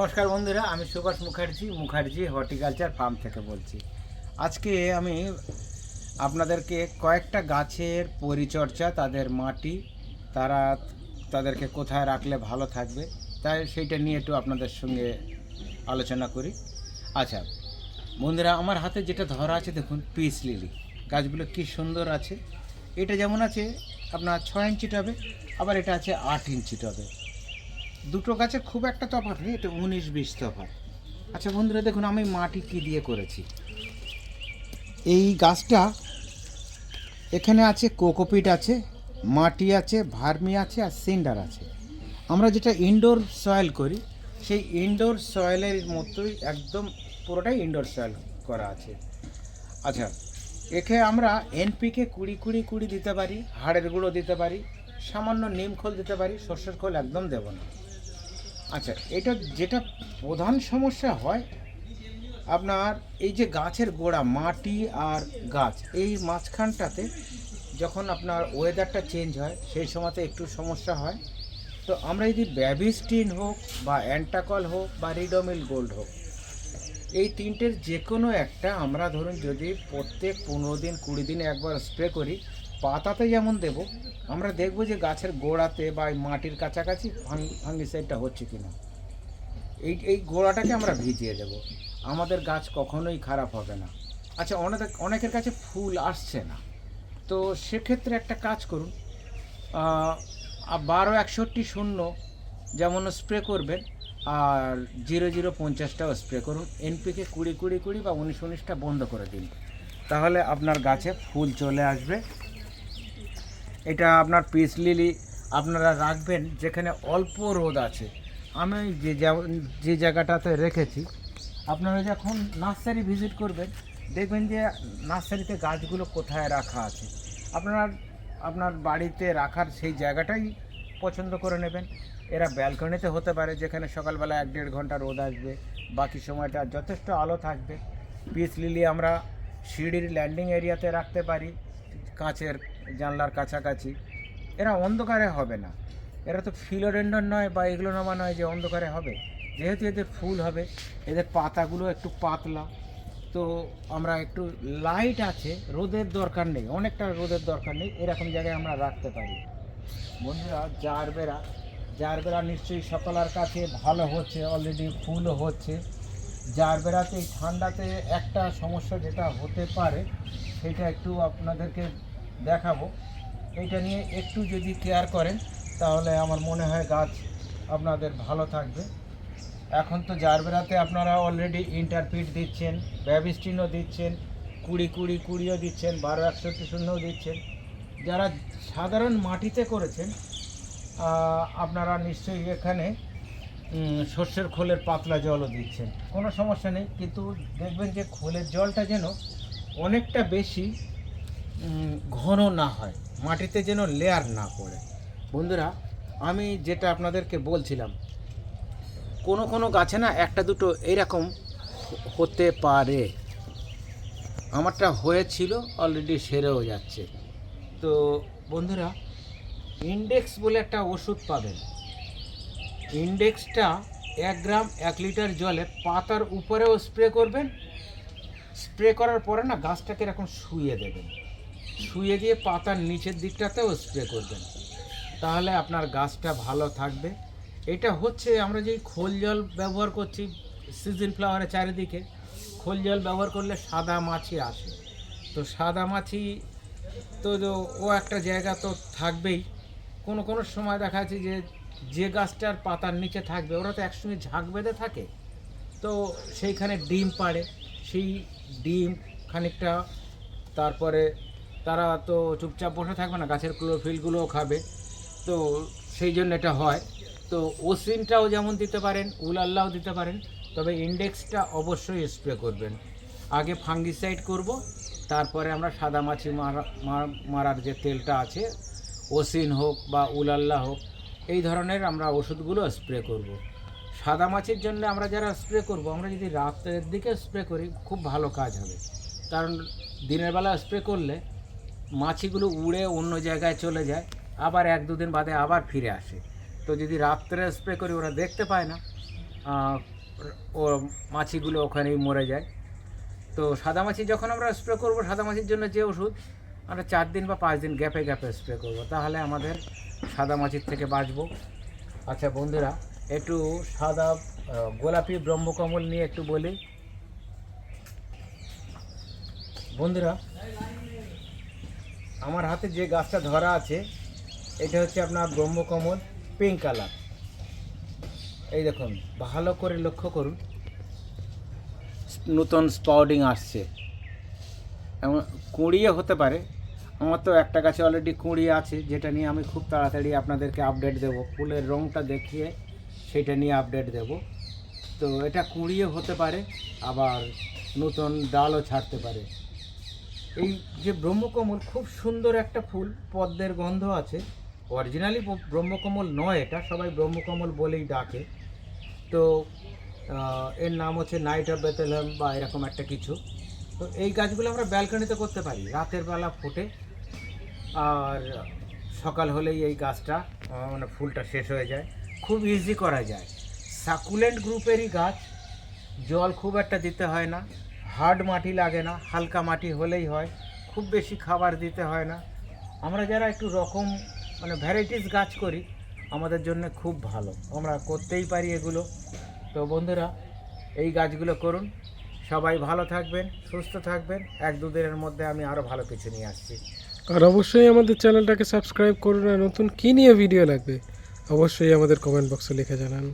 নমস্কার বন্ধুরা, আমি সুভাষ মুখার্জি মুখার্জি হর্টিকালচার ফার্ম থেকে বলছি। আজকে আমি আপনাদেরকে কয়েকটা গাছের পরিচর্যা, তাদের মাটি, তারা তাদেরকে কোথায় রাখলে ভালো থাকবে, তাই সেইটা নিয়ে একটু আপনাদের সঙ্গে আলোচনা করি। আচ্ছা বন্ধুরা, আমার হাতে যেটা ধরা আছে, দেখুন, পিস লিলি। গাছগুলো কি সুন্দর আছে। এটা যেমন আছে, আপনার ছয় ইঞ্চি টবে, আবার এটা আছে আট ইঞ্চি টবে। দুটো গাছের খুব একটা তফাৎ নেই, এটা উনিশ বিশ তফাৎ। আচ্ছা বন্ধুরা, দেখুন আমি মাটি কি দিয়ে করেছি। এই গাছটা এখানে আছে, কোকোপিট আছে, মাটি আছে, ভার্মি আছে, আর সিন্ডার আছে। আমরা যেটা ইনডোর সয়েল করি, সেই ইনডোর সয়েলের মতোই একদম পুরোটাই ইনডোর সয়েল করা আছে। আচ্ছা একে আমরা এনপিকে কুড়ি কুড়ি কুড়ি দিতে পারি, হাড়ের গুঁড়ো দিতে পারি, সামান্য নিম খোল দিতে পারি, সর্ষের খোল একদম দেব না। আচ্ছা এটা যেটা প্রধান সমস্যা হয়, আপনার এই যে গাছের গোড়া, মাটি আর গাছ, এই মাঝখানটাতে যখন আপনার ওয়েদারটা চেঞ্জ হয়, সেই সময়তে একটু সমস্যা হয়। তো আমরা যদি ব্যাবিস্টিন হোক বা অ্যান্টাকল হোক বা রিডোমিল গোল্ড হোক, এই তিনটের যে কোনো একটা আমরা ধরুন যদি প্রত্যেক পনেরো দিন, কুড়ি দিনে একবার স্প্রে করি পাতাতে যেমন দেব, আমরা দেখব যে গাছের গোড়াতে বা মাটির কাছাকাছি ফাঙ্গিসাইডটা হচ্ছে কিনা। এই এই গোড়াটাকে আমরা ভিজিয়ে দেব। আমাদের গাছ কখনোই খারাপ হবে না। আচ্ছা অনেক, অনেকের কাছে ফুল আসছে না। তো সেক্ষেত্রে একটা কাজ করুন। বারো একষট্টি শূন্য যেমন স্প্রে করবেন, আর জিরো জিরো পঞ্চাশটাও স্প্রে করুন। এনপিকে কুড়ি কুড়ি কুড়ি বা উনিশ, উনিশটা বন্ধ করে দিন। তাহলে আপনার গাছে ফুল চলে আসবে। এটা আপনার পিস লিলি আপনারা রাখবেন, যেখানে অল্প রোদ আছে। আমি যে যে জায়গাটাতে রেখেছি, আপনারা যখন নার্সারি ভিজিট করবেন, দেখবেন যে নার্সারিতে গাছগুলো কোথায় রাখা আছে। আপনার আপনার বাড়িতে রাখার সেই জায়গাটাই পছন্দ করে নেবেন। এরা ব্যালকনিতে হতে পারে, যেখানে সকালবেলা এক দেড় ঘণ্টা রোদ আসবে, বাকি সময়টা যথেষ্ট আলো থাকবে। পিস লিলি আমরা সিঁড়ির ল্যান্ডিং এরিয়াতে রাখতে পারি। কাঁচের জানলার কাছাকাছি। এরা অন্ধকারে হবে না। এরা তো ফিলোডেন্ডন নয় বা এগুলো নামা নয় যে অন্ধকারে হবে। যেহেতু এদের ফুল হবে, এদের পাতাগুলো একটু পাতলা। তো আমরা একটু লাইট আছে, রোদের দরকার নেই, অনেকটা রোদের দরকার নেই, এরকম জায়গায় আমরা রাখতে পারি। বন্ধুরা, জারবেরা জারবেরা নিশ্চয়ই সকলার কাছে ভালো হচ্ছে অলরেডি ফুলও হচ্ছে। জারবেরাতে, এই ঠান্ডাতে একটা সমস্যা যেটা হতে পারে, সেটা একটু আপনাদেরকে দেখাবো। এইটা নিয়ে একটু যদি কেয়ার করেন, তাহলে আমার মনে হয় গাছ আপনাদের ভালো থাকবে। এখন তো জারবেরাতে আপনারা অলরেডি ইন্টারপিট দিচ্ছেন, ব্যাবিস্টিনও দিচ্ছেন, কুড়ি কুড়ি কুড়িও দিচ্ছেন, বারো একষট্টি শূন্যও দিচ্ছেন। যারা সাধারণ মাটিতে করেছেন আপনারা নিশ্চয়ই এখানে সর্ষের খোলের পাতলা জলও দিচ্ছেন। কোনো সমস্যা নেই, কিন্তু দেখবেন যে খোলের জলটা যেন অনেকটা বেশি ঘন না হয়, মাটিতে যেন লেয়ার না পড়ে। বন্ধুরা, আমি যেটা আপনাদেরকে বলছিলাম, কোনো কোনো গাছে না একটা দুটো এইরকম হতে পারে। আমারটা হয়েছিল অলরেডি সেরেও যাচ্ছে। তো বন্ধুরা ইন্ডেক্স বলে একটা ওষুধ পাবেন। ইন্ডেক্সটা এক গ্রাম, এক লিটার জলে পাতার উপরেও স্প্রে করবেন। স্প্রে করার পরে না গাছটাকে এরকম শুয়ে দেবেন। শুয়ে গিয়ে পাতার নিচের দিকটাতেও স্প্রে করবেন। তাহলে আপনার গাছটা ভালো থাকবে। এটা হচ্ছে আমরা যেই খোল জল ব্যবহার করছি সিজন ফ্লাওয়ারের চারিদিকে, খোল জল ব্যবহার করলে সাদা মাছি আসে। তো সাদা মাছি তো তো- ও একটা জায়গা তো থাকবেই। কোনো কোনো সময় দেখা যাচ্ছে যে যে গাছটার পাতার নিচে থাকবে, ওরা তো একসঙ্গে ঝাঁক বেঁধে থাকে। তো সেইখানে ডিম পাড়ে, সেই ডিম খানিকটা তারপরে তারা তো চুপচাপ বসে থাকবে না, গাছের ক্লোরোফিলগুলোও খাবে। তো সেই জন্য এটা হয়। তো ওসিনটাও যেমন দিতে পারেন উলাল্লাও দিতে পারেন, তবে ইন্ডেক্সটা অবশ্যই স্প্রে করবেন। আগে ফাঙ্গিসাইড করব, তারপরে আমরা সাদা মাছি মারা মারার যে তেলটা আছে, ওসিন হোক বা উলাল্লা হোক, এই ধরনের আমরা ওষুধগুলো স্প্রে করব। সাদা মাছির জন্য আমরা যারা স্প্রে করব, আমরা যদি রাতের দিকে স্প্রে করি, খুব ভালো কাজ হবে। কারণ দিনের বেলা স্প্রে করলে মাছিগুলো উড়ে অন্য জায়গায় চলে যায়, আবার এক দুদিন বাদে আবার ফিরে আসে। তো যদি রাত্রে স্প্রে করি, ওরা দেখতে পায় না ও মাছিগুলো ওখানেই মরে যায়। তো সাদা মাছি যখন আমরা স্প্রে করব, সাদা মাছির জন্য যে ওষুধ, আমরা চার দিন বা পাঁচ দিন গ্যাপে গ্যাপে স্প্রে করব। তাহলে আমাদের সাদা মাছির থেকে বাঁচবো। আচ্ছা বন্ধুরা, একটু সাদা গোলাপি ব্রহ্মকমল নিয়ে একটু বলি। বন্ধুরা আমার হাতে যে গাছটা ধরা আছে, এটা হচ্ছে আপনার ব্রহ্মকমল পিঙ্ক কালার এই দেখুন, ভালো করে লক্ষ্য করুন। নতুন স্পাউডিং আসছে। এমন কুঁড়িয়ে হতে পারে। আমার তো একটা গাছে অলরেডি কুঁড়িয়ে আছে, যেটা নিয়ে আমি খুব তাড়াতাড়ি আপনাদেরকে আপডেট দেব। ফুলের রঙটা দেখিয়ে সেটা নিয়ে আপডেট দেব। তো এটা কুঁড়িয়ে হতে পারে, আবার নতুন ডালও ছাড়তে পারে। এই যে ব্রহ্মকমল, খুব সুন্দর একটা ফুল, পদ্মের গন্ধ আছে। অরিজিনালি ব্রহ্মকমল নয় এটা, সবাই ব্রহ্মকমল বলেই ডাকে। তো এর নাম হচ্ছে নাইট অফ বেতেলহেম বা এরকম একটা কিছু। তো এই গাছগুলো আমরা ব্যালকনিতে করতে পারি, রাতের বেলা ফোটে। আর সকাল হলেই এই গাছটা মানে ফুলটা শেষ হয়ে যায়। খুব ইজি করা যায়। সাকুলেন্ট গ্রুপেরই গাছ, জল খুব একটা দিতে হয় না। হার্ড মাটি লাগে না, হালকা মাটি হলেই হয়, খুব বেশি খাবার দিতে হয় না। আমরা যারা একটু রকম মানে ভ্যারাইটিস গাছ করি, আমাদের জন্য খুব ভালো। আমরা করতেই পারি এগুলো। তো বন্ধুরা, এই গাছগুলো করুন। সবাই ভালো থাকবেন, সুস্থ থাকবেন। এক দুদিনের মধ্যে আমি আরও ভালো কিছু নিয়ে আসছি। আর অবশ্যই আমাদের চ্যানেলটাকে সাবস্ক্রাইব করুন আর নতুন কী নিয়ে ভিডিও লাগবে, অবশ্যই আমাদের কমেন্ট বক্সে লিখে জানান।